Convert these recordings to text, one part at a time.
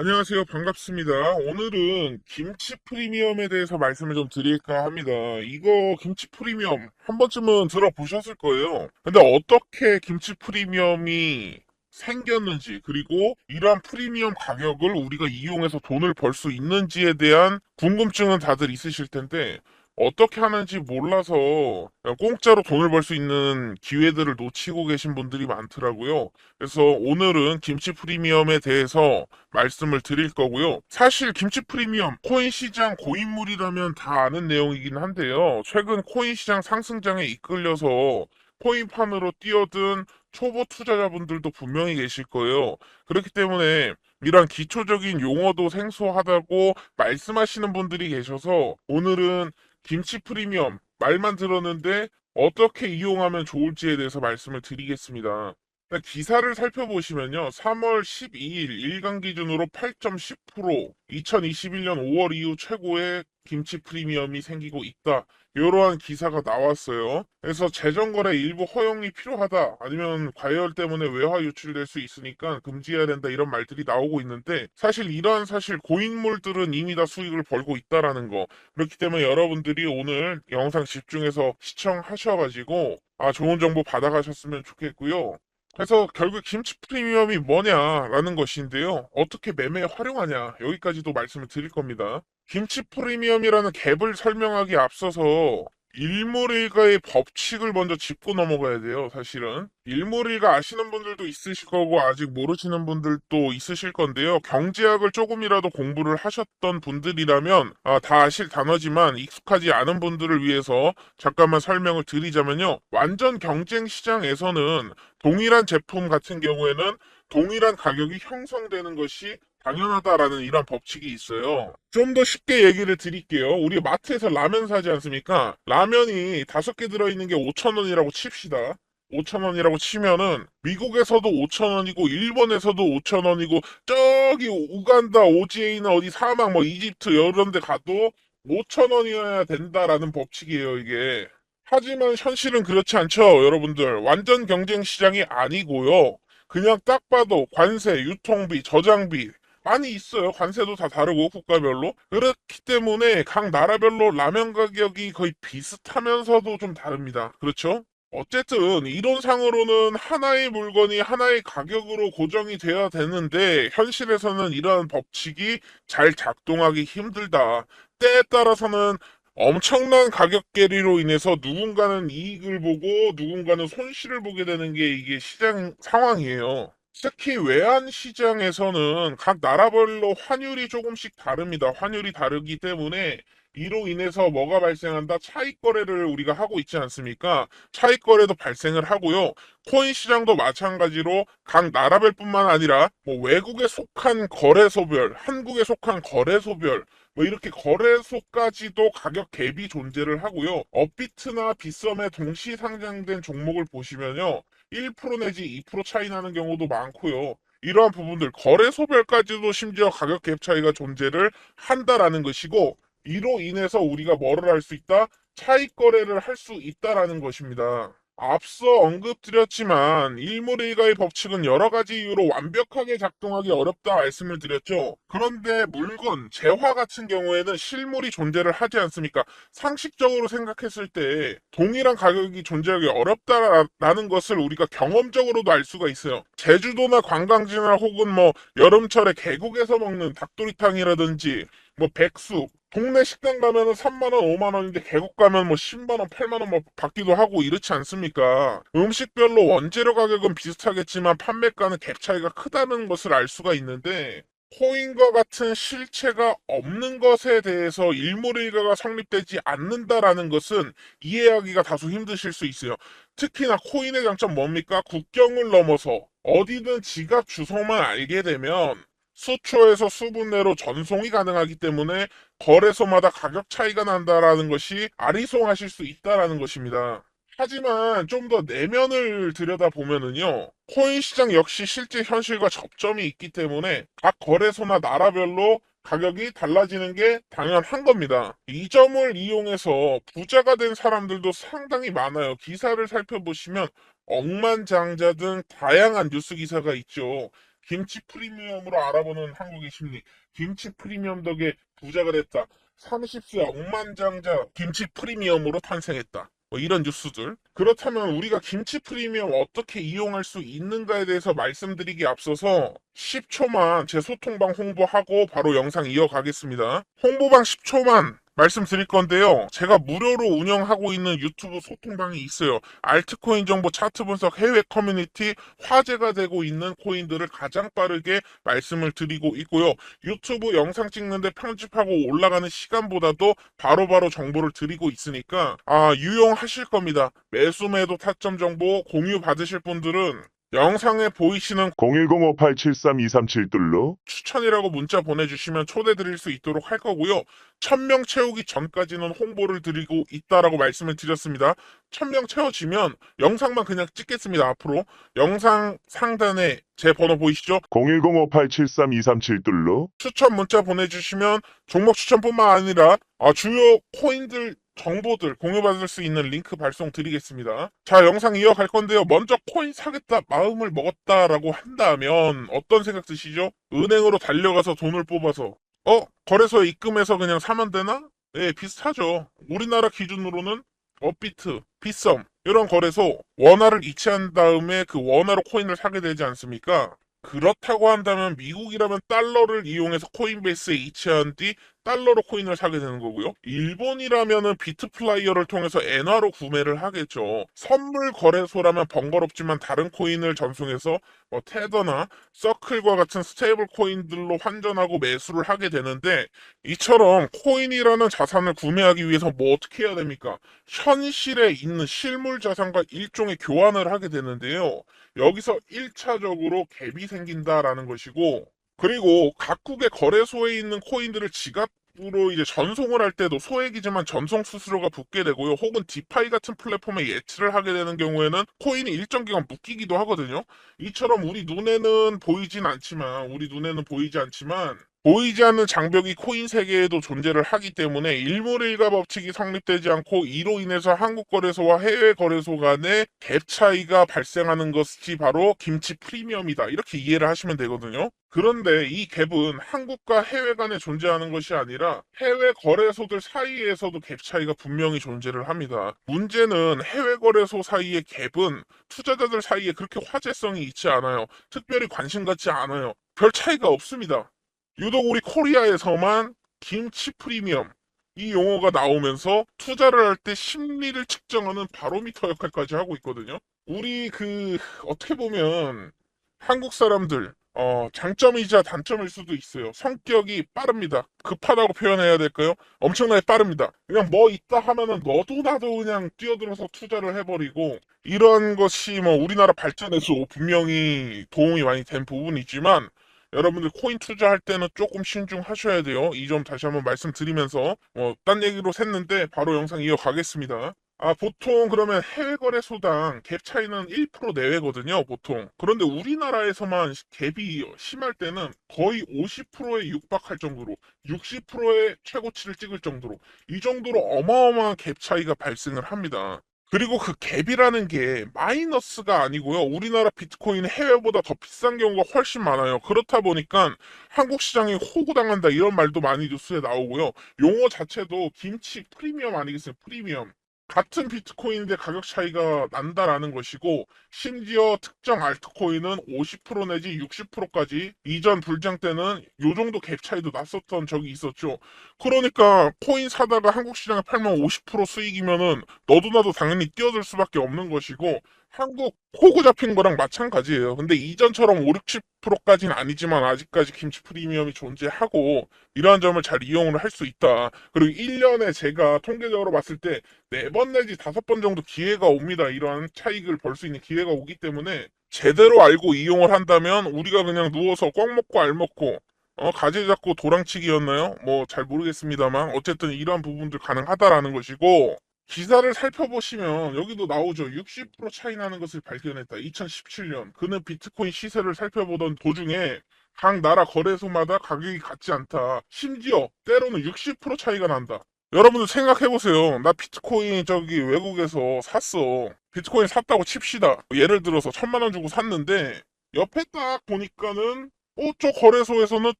안녕하세요. 반갑습니다. 오늘은 김치 프리미엄에 대해서 말씀을 좀 드릴까 합니다. 이거 김치 프리미엄 한 번쯤은 들어보셨을 거예요. 근데 어떻게 김치 프리미엄이 생겼는지, 그리고 이러한 프리미엄 가격을 우리가 이용해서 돈을 벌 수 있는지에 대한 궁금증은 다들 있으실 텐데, 어떻게 하는지 몰라서 공짜로 돈을 벌 수 있는 기회들을 놓치고 계신 분들이 많더라고요. 그래서 오늘은 김치 프리미엄에 대해서 말씀을 드릴 거고요. 사실 김치 프리미엄 코인 시장 고인물이라면 다 아는 내용이긴 한데요. 최근 코인 시장 상승장에 이끌려서 코인판으로 뛰어든 초보 투자자분들도 분명히 계실 거예요. 그렇기 때문에 이런 기초적인 용어도 생소하다고 말씀하시는 분들이 계셔서 오늘은 김치 프리미엄 말만 들었는데 어떻게 이용하면 좋을지에 대해서 말씀을 드리겠습니다. 일단 기사를 살펴보시면요. 3월 12일 일간 기준으로 8.10% 2021년 5월 이후 최고의 김치 프리미엄이 생기고 있다. 이러한 기사가 나왔어요. 그래서 재정거래 일부 허용이 필요하다. 아니면 과열 때문에 외화 유출될 수 있으니까 금지해야 된다. 이런 말들이 나오고 있는데 사실 이러한 사실 고인물들은 이미 다 수익을 벌고 있다라는 거. 그렇기 때문에 여러분들이 오늘 영상 집중해서 시청하셔가지고 아 좋은 정보 받아가셨으면 좋겠고요. 그래서 결국 김치 프리미엄이 뭐냐라는 것인데요. 어떻게 매매에 활용하냐 여기까지도 말씀을 드릴 겁니다. 김치 프리미엄이라는 갭을 설명하기 앞서서 일몰일가의 법칙을 먼저 짚고 넘어가야 돼요, 사실은. 일몰일가 아시는 분들도 있으실 거고, 아직 모르시는 분들도 있으실 건데요. 경제학을 조금이라도 공부를 하셨던 분들이라면, 아, 다 아실 단어지만 익숙하지 않은 분들을 위해서 잠깐만 설명을 드리자면요. 완전 경쟁 시장에서는 동일한 제품 같은 경우에는 동일한 가격이 형성되는 것이 당연하다라는 이런 법칙이 있어요. 좀 더 쉽게 얘기를 드릴게요. 우리 마트에서 라면 사지 않습니까? 라면이 다섯 개 들어있는 게 5,000원이라고 칩시다. 5,000원이라고 치면은 미국에서도 5,000원이고 일본에서도 5,000원이고 저기 우간다, 오지에이나 어디 사막 뭐 이집트 이런 데 가도 5,000원이어야 된다라는 법칙이에요, 이게. 하지만 현실은 그렇지 않죠, 여러분들. 완전 경쟁 시장이 아니고요. 그냥 딱 봐도 관세, 유통비, 저장비 많이 있어요. 관세도 다 다르고 국가별로. 그렇기 때문에 각 나라별로 라면 가격이 거의 비슷하면서도 좀 다릅니다. 그렇죠? 어쨌든 이론상으로는 하나의 물건이 하나의 가격으로 고정이 되어야 되는데 현실에서는 이러한 법칙이 잘 작동하기 힘들다. 때에 따라서는 엄청난 가격 괴리로 인해서 누군가는 이익을 보고 누군가는 손실을 보게 되는 게 이게 시장 상황이에요. 특히 외환 시장에서는 각 나라별로 환율이 조금씩 다릅니다. 환율이 다르기 때문에 이로 인해서 뭐가 발생한다? 차익 거래를 우리가 하고 있지 않습니까? 차익 거래도 발생을 하고요. 코인 시장도 마찬가지로 각 나라별뿐만 아니라 뭐 외국에 속한 거래소별, 한국에 속한 거래소별 뭐 이렇게 거래소까지도 가격 갭이 존재를 하고요. 업비트나 빗썸에 동시 상장된 종목을 보시면요. 1% 내지 2% 차이 나는 경우도 많고요. 이러한 부분들 거래소별까지도 심지어 가격 갭 차이가 존재를 한다라는 것이고 이로 인해서 우리가 뭐를 할 수 있다? 차익 거래를 할 수 있다라는 것입니다. 앞서 언급드렸지만 일몰일가의 법칙은 여러 가지 이유로 완벽하게 작동하기 어렵다 말씀을 드렸죠. 그런데 물건, 재화 같은 경우에는 실물이 존재를 하지 않습니까? 상식적으로 생각했을 때 동일한 가격이 존재하기 어렵다라는 것을 우리가 경험적으로도 알 수가 있어요. 제주도나 관광지나 혹은 뭐 여름철에 계곡에서 먹는 닭도리탕이라든지 뭐 백숙, 동네 식당 가면은 3만원, 5만원인데 계곡 가면 뭐 10만원, 8만원 뭐 받기도 하고 이렇지 않습니까? 음식별로 원재료 가격은 비슷하겠지만 판매가는 갭 차이가 크다는 것을 알 수가 있는데 코인과 같은 실체가 없는 것에 대해서 일몰일가가 성립되지 않는다라는 것은 이해하기가 다소 힘드실 수 있어요. 특히나 코인의 장점 뭡니까? 국경을 넘어서 어디든 지갑 주소만 알게 되면 수초에서 수분 내로 전송이 가능하기 때문에 거래소마다 가격 차이가 난다라는 것이 아리송하실 수 있다라는 것입니다. 하지만 좀 더 내면을 들여다보면은요, 코인 시장 역시 실제 현실과 접점이 있기 때문에 각 거래소나 나라별로 가격이 달라지는 게 당연한 겁니다. 이 점을 이용해서 부자가 된 사람들도 상당히 많아요. 기사를 살펴보시면 억만장자 등 다양한 뉴스 기사가 있죠. 김치 프리미엄으로 알아보는 한국의 심리. 김치 프리미엄 덕에 부자가 됐다. 30세 억만장자 김치 프리미엄으로 탄생했다. 뭐 이런 뉴스들. 그렇다면 우리가 김치 프리미엄 어떻게 이용할 수 있는가에 대해서 말씀드리기 앞서서 10초만 제 소통방 홍보하고 바로 영상 이어가겠습니다. 홍보방 10초만 말씀드릴 건데요. 제가 무료로 운영하고 있는 유튜브 소통방이 있어요. 알트코인 정보 차트 분석 해외 커뮤니티 화제가 되고 있는 코인들을 가장 빠르게 말씀을 드리고 있고요. 유튜브 영상 찍는데 편집하고 올라가는 시간보다도 바로바로 정보를 드리고 있으니까 아 유용하실 겁니다. 매수매도 타점 정보 공유 받으실 분들은 영상에 보이시는 01058732372로 추천이라고 문자 보내주시면 초대 드릴 수 있도록 할 거고요. 1000명 채우기 전까지는 홍보를 드리고 있다라고 말씀을 드렸습니다. 1000명 채워지면 영상만 그냥 찍겠습니다. 앞으로 영상 상단에 제 번호 보이시죠? 01058732372로 추천 문자 보내주시면 종목 추천뿐만 아니라 아, 주요 코인들 정보들 공유받을 수 있는 링크 발송 드리겠습니다. 자, 영상 이어갈 건데요. 먼저 코인 사겠다 마음을 먹었다라고 한다면 어떤 생각 드시죠? 은행으로 달려가서 돈을 뽑아서 어? 거래소에 입금해서 그냥 사면 되나? 네, 비슷하죠. 우리나라 기준으로는 업비트, 비썸 이런 거래소 원화를 이체한 다음에 그 원화로 코인을 사게 되지 않습니까? 그렇다고 한다면 미국이라면 달러를 이용해서 코인베이스에 이체한 뒤 달러로 코인을 사게 되는 거고요. 일본이라면은 비트플라이어를 통해서 엔화로 구매를 하겠죠. 선물 거래소라면 번거롭지만 다른 코인을 전송해서 뭐 테더나 서클과 같은 스테이블 코인들로 환전하고 매수를 하게 되는데 이처럼 코인이라는 자산을 구매하기 위해서 뭐 어떻게 해야 됩니까? 현실에 있는 실물 자산과 일종의 교환을 하게 되는데요. 여기서 1차적으로 갭이 생긴다라는 것이고 그리고 각국의 거래소에 있는 코인들을 지갑 으로 이제 전송을 할 때도 소액이지만 전송 수수료가 붙게 되고요. 혹은 디파이 같은 플랫폼에 예치를 하게 되는 경우에는 코인이 일정 기간 묶이기도 하거든요. 이처럼 우리 눈에는 보이진 않지만 우리 눈에는 보이지 않지만 보이지 않는 장벽이 코인 세계에도 존재를 하기 때문에 일몰일가 법칙이 성립되지 않고 이로 인해서 한국 거래소와 해외 거래소 간의 갭 차이가 발생하는 것이 바로 김치 프리미엄이다. 이렇게 이해를 하시면 되거든요. 그런데 이 갭은 한국과 해외 간에 존재하는 것이 아니라 해외 거래소들 사이에서도 갭 차이가 분명히 존재를 합니다. 문제는 해외 거래소 사이의 갭은 투자자들 사이에 그렇게 화제성이 있지 않아요. 특별히 관심 갖지 않아요. 별 차이가 없습니다. 유독 우리 코리아에서만 김치 프리미엄 이 용어가 나오면서 투자를 할 때 심리를 측정하는 바로미터 역할까지 하고 있거든요. 우리 그 어떻게 보면 한국 사람들 어, 장점이자 단점일 수도 있어요. 성격이 빠릅니다. 급하다고 표현해야 될까요? 엄청나게 빠릅니다. 그냥 뭐 있다 하면은 너도 나도 그냥 뛰어들어서 투자를 해버리고 이런 것이 뭐 우리나라 발전에서 분명히 도움이 많이 된 부분이지만 여러분들 코인 투자할 때는 조금 신중하셔야 돼요. 이 점 다시 한번 말씀드리면서 어, 딴 얘기로 샜는데 바로 영상 이어가겠습니다. 아, 보통 그러면 해외 거래소당 갭 차이는 1% 내외거든요, 보통. 그런데 우리나라에서만 갭이 심할 때는 거의 50%에 육박할 정도로, 60%의 최고치를 찍을 정도로, 이 정도로 어마어마한 갭 차이가 발생을 합니다. 그리고 그 갭이라는 게 마이너스가 아니고요. 우리나라 비트코인은 해외보다 더 비싼 경우가 훨씬 많아요. 그렇다 보니까 한국 시장이 호구당한다 이런 말도 많이 뉴스에 나오고요. 용어 자체도 김치 프리미엄 아니겠어요? 프리미엄. 같은 비트코인인데 가격 차이가 난다라는 것이고 심지어 특정 알트코인은 50% 내지 60%까지 이전 불장 때는 요 정도 갭 차이도 났었던 적이 있었죠. 그러니까 코인 사다가 한국 시장에 팔면 50% 수익이면은 너도 나도 당연히 뛰어들 수밖에 없는 것이고 한국 호구 잡힌 거랑 마찬가지예요. 근데 이전처럼 5, 60%까지는 아니지만 아직까지 김치 프리미엄이 존재하고 이러한 점을 잘 이용을 할 수 있다. 그리고 1년에 제가 통계적으로 봤을 때 4번 내지 5번 정도 기회가 옵니다. 이러한 차익을 벌 수 있는 기회가 오기 때문에 제대로 알고 이용을 한다면 우리가 그냥 누워서 꽉 먹고 알 먹고 어, 가지 잡고 도랑치기였나요? 뭐 잘 모르겠습니다만 어쨌든 이러한 부분들 가능하다라는 것이고 기사를 살펴보시면 여기도 나오죠. 60% 차이 나는 것을 발견했다. 2017년. 그는 비트코인 시세를 살펴보던 도중에 각 나라 거래소마다 가격이 같지 않다. 심지어 때로는 60% 차이가 난다. 여러분들 생각해보세요. 나 비트코인 저기 외국에서 샀어. 비트코인 샀다고 칩시다. 예를 들어서 천만 원 주고 샀는데 옆에 딱 보니까는 어, 저 거래소에서는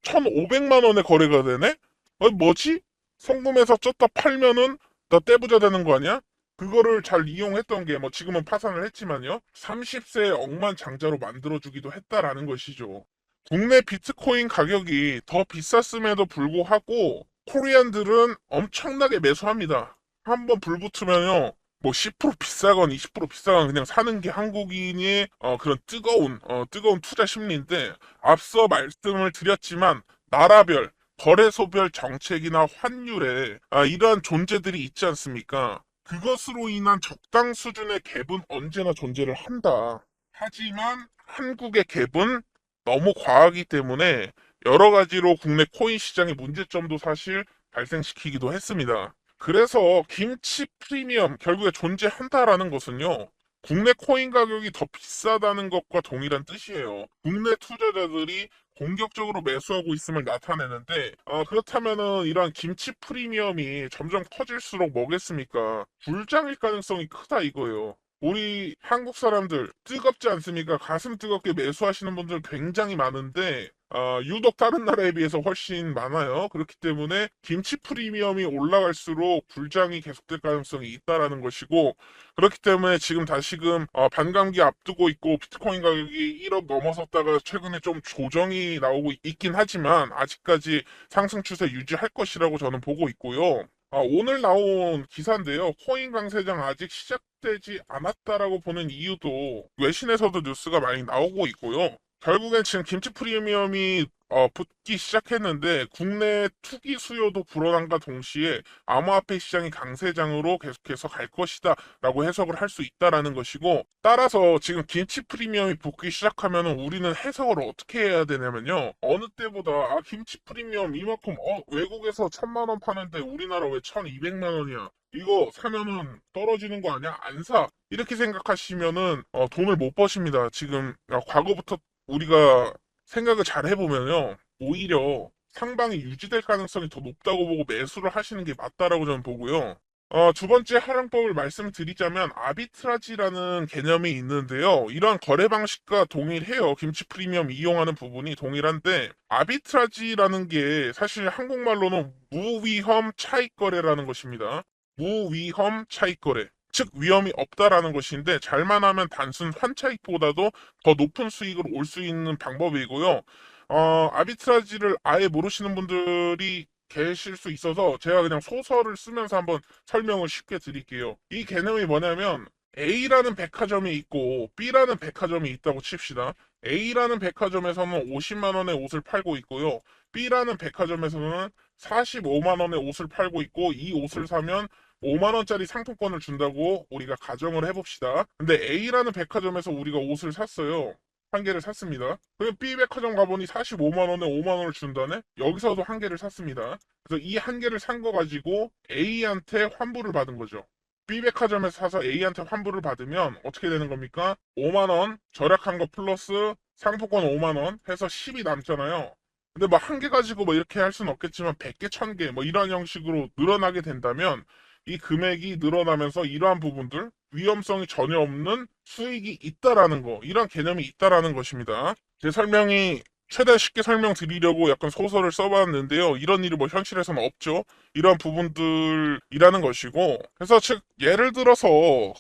1,500만 원에 거래가 되네? 어, 뭐지? 성금에서 쪘다 팔면은 나 떼부자 되는 거 아니야? 그거를 잘 이용했던 게 뭐 지금은 파산을 했지만요. 30세의 억만장자로 만들어주기도 했다라는 것이죠. 국내 비트코인 가격이 더 비쌌음에도 불구하고 코리안들은 엄청나게 매수합니다. 한번 불 붙으면요. 뭐 10% 비싸건 20% 비싸건 그냥 사는 게 한국인의 어, 그런 뜨거운 어, 뜨거운 투자 심리인데 앞서 말씀을 드렸지만 나라별 거래소별 정책이나 환율에 아, 이러한 존재들이 있지 않습니까? 그것으로 인한 적당 수준의 갭은 언제나 존재를 한다. 하지만 한국의 갭은 너무 과하기 때문에 여러 가지로 국내 코인 시장의 문제점도 사실 발생시키기도 했습니다. 그래서 김치 프리미엄 결국에 존재한다라는 것은요. 국내 코인 가격이 더 비싸다는 것과 동일한 뜻이에요. 국내 투자자들이 공격적으로 매수하고 있음을 나타내는데 어, 그렇다면은 이러한 김치 프리미엄이 점점 커질수록 뭐겠습니까? 불장일 가능성이 크다 이거예요. 우리 한국 사람들 뜨겁지 않습니까? 가슴 뜨겁게 매수하시는 분들 굉장히 많은데 아, 유독 다른 나라에 비해서 훨씬 많아요. 그렇기 때문에 김치 프리미엄이 올라갈수록 불장이 계속될 가능성이 있다라는 것이고 그렇기 때문에 지금 다시금 어, 반감기 앞두고 있고 비트코인 가격이 1억 넘어섰다가 최근에 좀 조정이 나오고 있긴 하지만 아직까지 상승 추세 유지할 것이라고 저는 보고 있고요. 아, 오늘 나온 기사인데요. 코인 강세장 아직 시작되지 않았다라고 보는 이유도 외신에서도 뉴스가 많이 나오고 있고요. 결국엔 지금 김치 프리미엄이 어, 붙기 시작했는데 국내 투기 수요도 불어난과 동시에 암호화폐 시장이 강세장으로 계속해서 갈 것이다 라고 해석을 할 수 있다라는 것이고 따라서 지금 김치 프리미엄이 붙기 시작하면 우리는 해석을 어떻게 해야 되냐면요 어느 때보다 아 김치 프리미엄 이만큼 어 외국에서 천만 원 파는데 우리나라 왜 천이백만 원이야 이거 사면은 떨어지는 거 아니야? 안 사. 이렇게 생각하시면은 어, 돈을 못 버십니다. 지금 어, 과거부터 우리가 생각을 잘 해보면요. 오히려 상방이 유지될 가능성이 더 높다고 보고 매수를 하시는 게 맞다라고 저는 보고요. 어, 두 번째 활용법을 말씀드리자면 아비트라지라는 개념이 있는데요. 이러한 거래 방식과 동일해요. 김치 프리미엄 이용하는 부분이 동일한데 아비트라지라는 게 사실 한국말로는 무위험 차익 거래라는 것입니다. 무위험 차익 거래. 즉 위험이 없다라는 것인데 잘만 하면 단순 환차익보다도 더 높은 수익을 올수 있는 방법이고요. 어, 아비트라지를 아예 모르시는 분들이 계실 수 있어서 제가 그냥 소설을 쓰면서 한번 설명을 쉽게 드릴게요. 이 개념이 뭐냐면 A라는 백화점이 있고 B라는 백화점이 있다고 칩시다. A라는 백화점에서는 50만 원의 옷을 팔고 있고요. B라는 백화점에서는 45만 원의 옷을 팔고 있고 이 옷을 사면 5만 원짜리 상품권을 준다고 우리가 가정을 해봅시다. 근데 A라는 백화점에서 우리가 옷을 샀어요. 한 개를 샀습니다. 그럼 B 백화점 가보니 45만 원에 5만 원을 준다네? 여기서도 한 개를 샀습니다. 그래서 이 한 개를 산 거 가지고 A한테 환불을 받은 거죠. B 백화점에서 사서 A한테 환불을 받으면 어떻게 되는 겁니까? 5만 원 절약한 거 플러스 상품권 5만 원 해서 10이 남잖아요. 근데 뭐 한 개 가지고 뭐 이렇게 할 수는 없겠지만 100개, 1000개 뭐 이런 형식으로 늘어나게 된다면 이 금액이 늘어나면서 이러한 부분들 위험성이 전혀 없는 수익이 있다라는 거 이런 개념이 있다라는 것입니다. 제 설명이 최대한 쉽게 설명드리려고 약간 소설을 써봤는데요. 이런 일이 뭐 현실에서는 없죠. 이런 부분들이라는 것이고. 그래서 즉 예를 들어서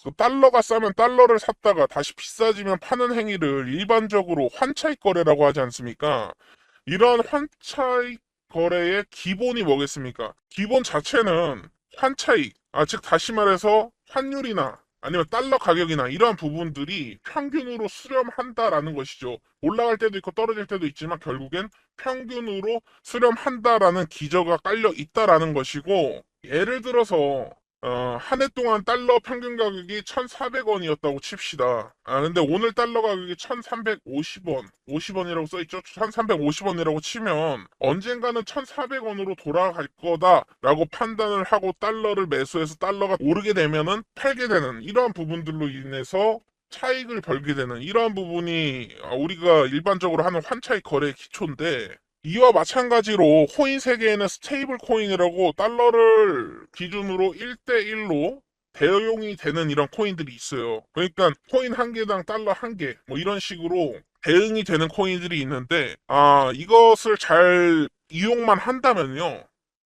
그 달러가 싸면 달러를 샀다가 다시 비싸지면 파는 행위를 일반적으로 환차익 거래라고 하지 않습니까? 이런 환차익 거래의 기본이 뭐겠습니까? 기본 자체는 환차익, 아, 즉 다시 말해서 환율이나 아니면 달러 가격이나 이러한 부분들이 평균으로 수렴한다라는 것이죠. 올라갈 때도 있고 떨어질 때도 있지만 결국엔 평균으로 수렴한다라는 기저가 깔려 있다라는 것이고 예를 들어서 어, 한 해 동안 달러 평균 가격이 1,400원이었다고 칩시다. 아, 근데 오늘 달러 가격이 1,350원, 50원이라고 써있죠? 1,350원이라고 치면 언젠가는 1,400원으로 돌아갈 거다라고 판단을 하고 달러를 매수해서 달러가 오르게 되면은 팔게 되는 이러한 부분들로 인해서 차익을 벌게 되는 이러한 부분이 우리가 일반적으로 하는 환차익 거래의 기초인데 이와 마찬가지로 코인 세계에는 스테이블 코인이라고 달러를 기준으로 1대1로 대용이 되는 이런 코인들이 있어요. 그러니까 코인 한 개당 달러 한 개, 뭐 이런 식으로 대응이 되는 코인들이 있는데 아 이것을 잘 이용만 한다면요.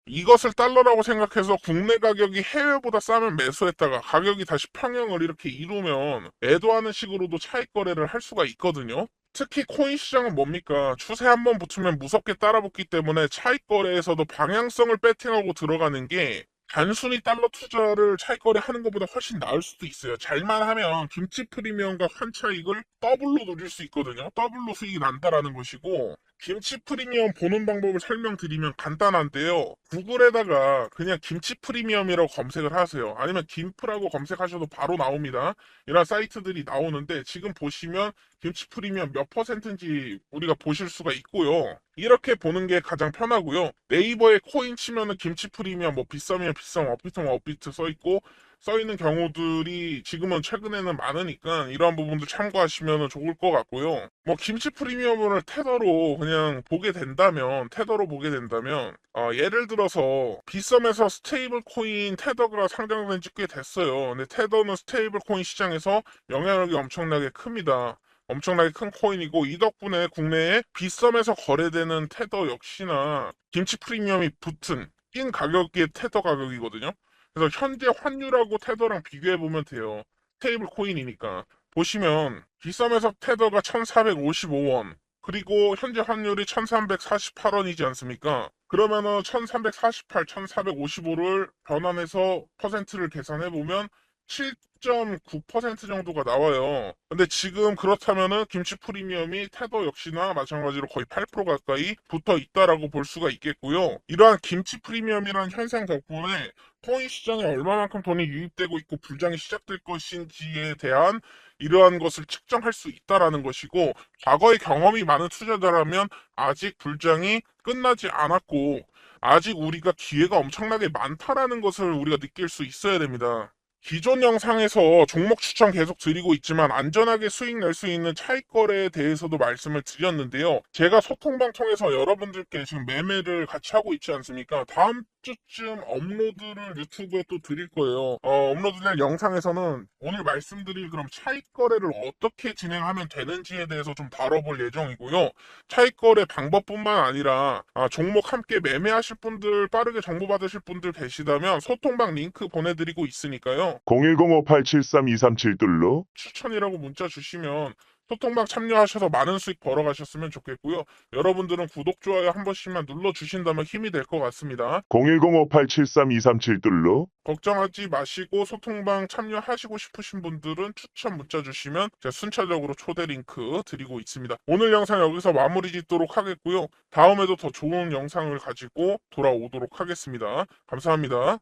이것을 달러라고 생각해서 국내 가격이 해외보다 싸면 매수했다가 가격이 다시 평형을 이렇게 이루면 매도하는 식으로도 차익 거래를 할 수가 있거든요. 특히 코인 시장은 뭡니까? 추세 한 번 붙으면 무섭게 따라붙기 때문에 차익 거래에서도 방향성을 배팅하고 들어가는 게 단순히 달러 투자를 차익 거래하는 것보다 훨씬 나을 수도 있어요. 잘만 하면 김치 프리미엄과 환차익을 더블로 누릴 수 있거든요. 더블로 수익이 난다라는 것이고 김치 프리미엄 보는 방법을 설명드리면 간단한데요. 구글에다가 그냥 김치 프리미엄이라고 검색을 하세요. 아니면 김프라고 검색하셔도 바로 나옵니다. 이런 사이트들이 나오는데 지금 보시면 김치 프리미엄 몇 퍼센트인지 우리가 보실 수가 있고요. 이렇게 보는 게 가장 편하고요. 네이버에 코인 치면은 김치 프리미엄 뭐 비싸면 비싸, 업비트면 업비트 써 있고 써 있는 경우들이 지금은 최근에는 많으니까 이러한 부분도 참고하시면 좋을 것 같고요. 뭐 김치 프리미엄을 테더로 그냥 보게 된다면 테더로 보게 된다면 어, 예를 들어서 비썸에서 스테이블 코인 테더가 상장된 지 꽤 됐어요. 근데 테더는 스테이블 코인 시장에서 영향력이 엄청나게 큽니다. 엄청나게 큰 코인이고 이 덕분에 국내에 비썸에서 거래되는 테더 역시나 김치 프리미엄이 붙은 낀 가격이 테더 가격이거든요. 그래서 현재 환율하고 테더랑 비교해 보면 돼요. 테이블 코인이니까 보시면 비썸에서 테더가 1,455원 그리고 현재 환율이 1,348원이지 않습니까? 그러면은 1,348, 1,455를 변환해서 퍼센트를 계산해 보면 7.9% 정도가 나와요. 근데 지금 그렇다면은 김치 프리미엄이 테더 역시나 마찬가지로 거의 8% 가까이 붙어 있다라고 볼 수가 있겠고요. 이러한 김치 프리미엄이라는 현상 덕분에 코인 시장에 얼마만큼 돈이 유입되고 있고 불장이 시작될 것인지에 대한 이러한 것을 측정할 수 있다라는 것이고 과거의 경험이 많은 투자자라면 아직 불장이 끝나지 않았고 아직 우리가 기회가 엄청나게 많다라는 것을 우리가 느낄 수 있어야 됩니다. 기존 영상에서 종목 추천 계속 드리고 있지만 안전하게 수익 낼 수 있는 차익 거래에 대해서도 말씀을 드렸는데요. 제가 소통방 통해서 여러분들께 지금 매매를 같이 하고 있지 않습니까? 다음 주쯤 업로드를 유튜브에 또 드릴 거예요. 어, 업로드될 영상에서는 오늘 말씀드릴 그럼 차익 거래를 어떻게 진행하면 되는지에 대해서 좀 다뤄볼 예정이고요. 차익 거래 방법뿐만 아니라 아, 종목 함께 매매하실 분들 빠르게 정보 받으실 분들 계시다면 소통방 링크 보내드리고 있으니까요. 010-5873-237뚫로 추천이라고 문자 주시면 소통방 참여하셔서 많은 수익 벌어가셨으면 좋겠고요. 여러분들은 구독, 좋아요 한 번씩만 눌러주신다면 힘이 될 것 같습니다. 010-5873-237뚫로 걱정하지 마시고 소통방 참여하시고 싶으신 분들은 추천 문자 주시면 제가 순차적으로 초대 링크 드리고 있습니다. 오늘 영상 여기서 마무리 짓도록 하겠고요. 다음에도 더 좋은 영상을 가지고 돌아오도록 하겠습니다. 감사합니다.